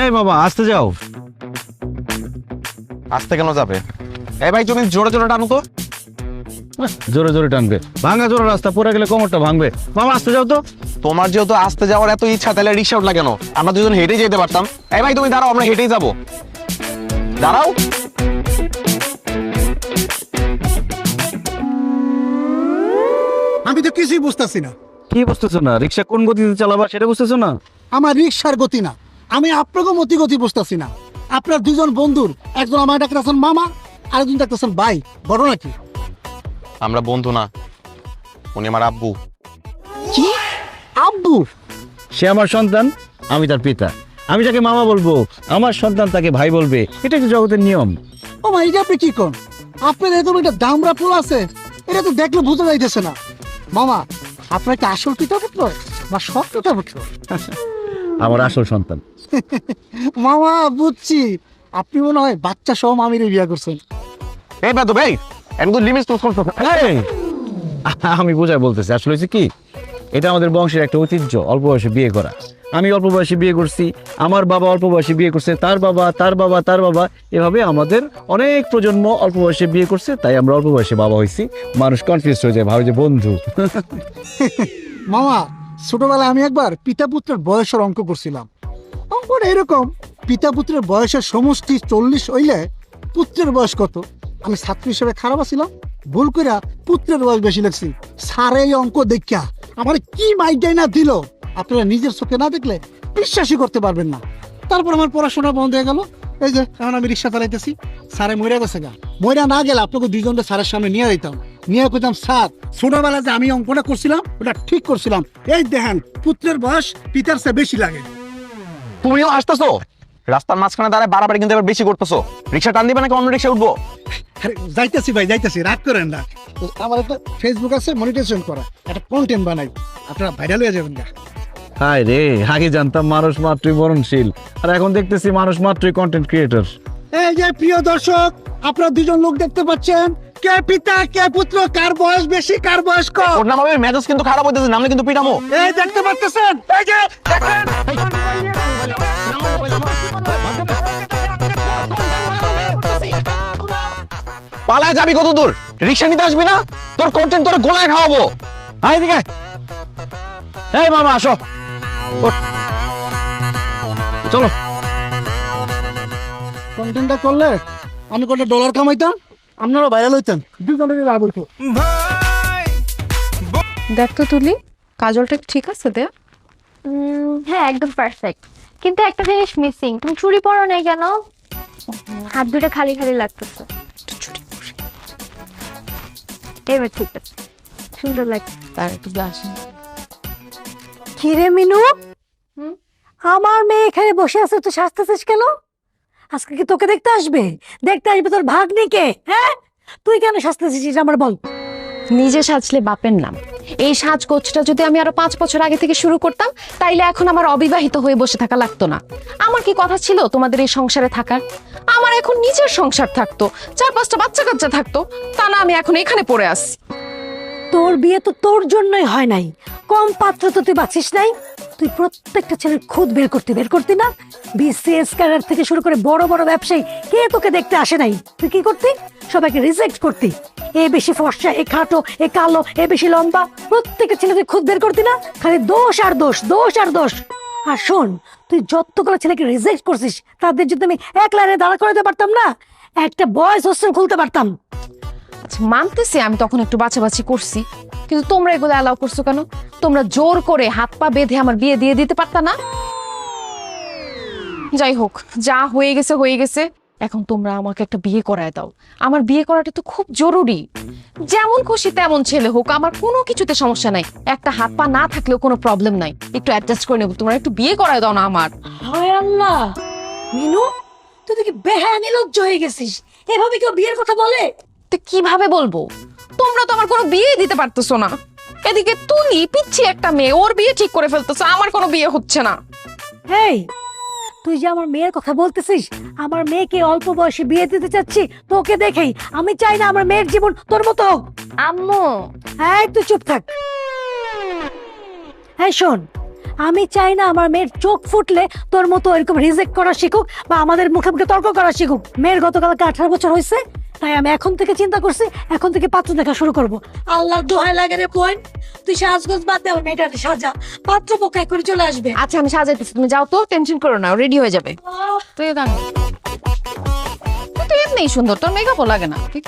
এই বাবা আসতে যাও। আসতে কেন যাবে? এই ভাই তুমি জোরে জোরে টানো তো। জোরে জোরে টানবে। ভাঙা জোরে রাস্তা পড়ে গেলে কোমরটা ভাঙবে। বাবা আসতে যাও তো। তোমার যেহেতু আসতে যাওয়ার এত ইচ্ছা তাহলে রিক্সা উঠলা কেন? আমরা দুজন হেঁটেই যেতে পারতাম। এই ভাই তুমি দাঁড়াও আমরা হেঁটেই যাব। দাঁড়াও। আমি তো কিছুই বুঝতেছি না। কি বুঝতেছো না? রিক্সা কোন গতিতে চালাবা সেটা বুঝতেছো না? আমার রিক্সার গতি না। আমি আপনাকে মতি গতি বুঝতেছি না। আপনার দুজন বন্ধুর একজন আমার ডাকতেছেন মামা আরেকজন ডাকতেছেন ভাই। বড় নাকি? আমরা বন্ধু না। উনি আমার আব্বু। কি? আব্বু? সে আমার সন্তান আমি তার পিতা। আমি তাকে মামা বলব আমার সন্তান তাকে ভাই বলবে। এটা একটা জগতের নিয়ম। ও মা এটা আপনি কি কোন? আপনার এরকম একটা দামরা ফুল আছে এটা তো দেখলে বোঝা যাইতেছে না। মামা আপনার কি আসল পিতা পুত্র? বা সব পিতা পুত্র? আমার আসল সন্তান। মামা বুঝছি। আপনি মনে হয় বাচ্চা সহ মামির বিয়া করছেন। এই বেদ ভাই একদম লিমিট আমি বুঝাই বলতেছি আসলে হয়েছে কি? এটা আমাদের বংশের একটা ঐতিহ্য, অল্প বয়সে বিয়ে করা। আমি অল্প বয়সে বিয়ে করছি, আমার বাবা অল্প বয়সে বিয়ে করছে, তার বাবা তার বাবা তার বাবা, এভাবে আমাদের অনেক প্রজন্ম অল্প বয়সে বিয়ে করছে, তাই আমরা অল্প বয়সে বাবা হয়েছি। মানুষ কনফিউজ হয়ে যায় ভাবে যে বন্ধু। মামা, ছোটবেলায় আমি একবার পিতা পুত্রের বয়সের অঙ্ক করছিলাম। অঙ্কটা এরকম পিতা পুত্রের বয়সের সমষ্টি চল্লিশ হইলে পুত্রের বয়স কত? আমি ছাত্র হিসেবে খারাপ ছিলাম ভুল করে পুত্রের বয়স বেশি লাগছি। সারে এই অঙ্ক দেখা আমার কি মাইডাই না দিল? আপনারা নিজের চোখে না দেখলে বিশ্বাসই করতে পারবেন না। তারপর আমার পড়াশোনা বন্ধ হয়ে গেল। এই যে, এখন আমি রিক্সা চালাইতেছি। স্যারে মরে গেছে গা। মইরা না গেলে আপনাকে দুইজনকে স্যারের সামনে নিয়ে দিতাম নিয়ে কইতাম, স্যার ছোটবেলা যে আমি অঙ্কটা করছিলাম, ওটা ঠিক করছিলাম। এই দেখেন, পুত্রের বয়স পিতার চেয়ে বেশি লাগে। তুমিও আসতেছো? রাস্তার মাঝখানে দাঁড়ায় বাড়াবাড়ি কিন্তু এবার বেশি করতেছো। রিক্সা টান দিবে নাকি অন্য রিক্সা উঠবো? আরে যাইতেছি ভাই যাইতেছি রাগ করেন না। আমার একটা ফেসবুক আছে মনিটাইজেশন করা। একটা কন্টেন্ট বানাই। আপনারা ভাইরাল হয়ে যাবেন না হায় রে আগে জানতাম মানুষ মাত্রই মরণশীল। আর এখন দেখতেছি মানুষ মাত্রই কন্টেন্ট ক্রিয়েটর এই যে প্রিয় দর্শক আপনারা দুজন লোক দেখতে পাচ্ছেন কে পিতা কে পুত্র কার বয়স বেশি কার বয়স কম? ওর নাম হবে মেজাজ কিন্তু খারাপ হইতেছে নামলে কিন্তু পিটামো এই দেখতে পাচ্ছেন এই যে দেখেন। পালায় যাবি কত দূর? রিক্সা নিতে আসবি না? তোর কন্টেন্ট তোর গোলায় খাওয়াবো। আয় দিকে এই মামা আসো। চলো। কন্টেন্টটা করলে আমি কত ডলার কামাইতাম আপনারা ভাইরাল হইতেন। দুজনের লাভ হইতো। দেখ তো তুলি কাজলটা ঠিক আছে দে। হ্যাঁ একদম পারফেক্ট কিন্তু একটা জিনিস মিসিং তুমি চুরি পরো নাই কেন? হাত দুটো খালি খালি লাগতেছে। এবার ঠিক আছে। সুন্দর লাগছে। তার একটু আসেন কিরে মিনু? হুম? আমার মেয়ে এখানে বসে আছে তো সাজতেছিস কেন? আজকে কি তোকে দেখতে আসবে? দেখতে আসবে তোর ভাগ্নিকে হ্যাঁ? তুই কেন সাজতেছিস শেষ আমার বল। নিজে সাজলে বাপের নাম। এই সাজগোজটা যদি আমি আরও পাঁচ বছর আগে থেকে শুরু করতাম, তাইলে এখন আমার অবিবাহিত হয়ে বসে থাকা লাগতো না। আমার কি কথা ছিল তোমাদের এই সংসারে থাকার? আমার এখন নিজের সংসার থাকতো, চার পাঁচটা বাচ্চা কাচ্চা থাকতো, তা না আমি এখন এখানে পড়ে আসি তোর বিয়ে তো তোর জন্যই হয় নাই। কম পাত্র তো তুই বাঁচিস নাই। তুই প্রত্যেকটা ছেলের খুদ বের করতে, বের করতি না। বিসিএস ক্যারিয়ার থেকে শুরু করে বড় বড় ব্যবসায়ী, কে তোকে দেখতে আসে নাই? তুই কি করতি? সবাইকে রিজেক্ট করতি। এ বেশি ফর্সা, এ খাটো, এ কালো, এ বেশি লম্বা। প্রত্যেকটা ছেলে তুই খুদ বের করতি না, খালি দোষ আর দোষ দোষ আর দোষ। আর শোন, তুই যতগুলো ছেলেকে রিজেক্ট করছিস, তাদের যদি আমি এক লাইনে দাঁড়া করাতে পারতাম না, একটা বয়স হোস্টেল খুলতে পারতাম। আচ্ছা মানতেছি আমি তখন একটু বাছাবাছি করছি, কিন্তু তোমরা এগুলো অ্যালাউ করছ কেন? তোমরা জোর করে হাত পা বেঁধে আমার বিয়ে দিয়ে দিতে পারতা না? যাই হোক, যা হয়ে গেছে হয়ে গেছে। এখন তোমরা আমাকে একটা বিয়ে করায় দাও। আমার বিয়ে করাটা তো খুব জরুরি। যেমন খুশি তেমন ছেলে হোক আমার কোনো কিছুতে সমস্যা নাই। একটা হাত পা না থাকলেও কোনো প্রবলেম নাই। একটু অ্যাডজাস্ট করে নেব। তোমরা একটু বিয়ে করায় দাও না আমার। হায় আল্লাহ! মিনু তুই দেখি বেহায়া নিলজ্জ হয়ে গেছিস? এভাবে কেউ বিয়ের কথা বলে? তো কীভাবে বলব? তোমরা তো আমার কোনো বিয়ে দিতে পারতেছো না। এদিকে তুলি পিচ্ছি একটা মেয়ে ওর বিয়ে ঠিক করে ফেলতেছে আমার কোনো বিয়ে হচ্ছে না। হেই তুই যে আমার মেয়ের কথা বলতেছিস আমার মেয়েকে অল্প বয়সে বিয়ে দিতে চাচ্ছি তোকে দেখেই আমি চাই না আমার মেয়ের জীবন তোর মতো হোক। আম্মু। হ্যাঁ তুই চুপ থাক। হ্যাঁ শোন আমি চাই না আমার মেয়ের চোখ ফুটলে তোর মতো এরকম রিজেক্ট করা শিখুক বা আমাদের মুখে মুখে তর্ক করা শিখুক। মেয়ের গতকালকে আঠারো বছর হয়েছে তাই আমি এখন থেকে চিন্তা করছি এখন থেকে পাত্র দেখা শুরু করব। আল্লাহ দোহাই লাগে রে বোন। তুই সাজগোজ বাদ দে আমার মেয়েটাকে সাজা। পাত্র পক্ষ করে চলে আসবে। আচ্ছা আমি সাজাই দিচ্ছি তুমি যাও তো টেনশন করো না রেডি হয়ে যাবে। তুই দাঁড়া। তুই এমনি সুন্দর তোর মেকআপও লাগে না ঠিক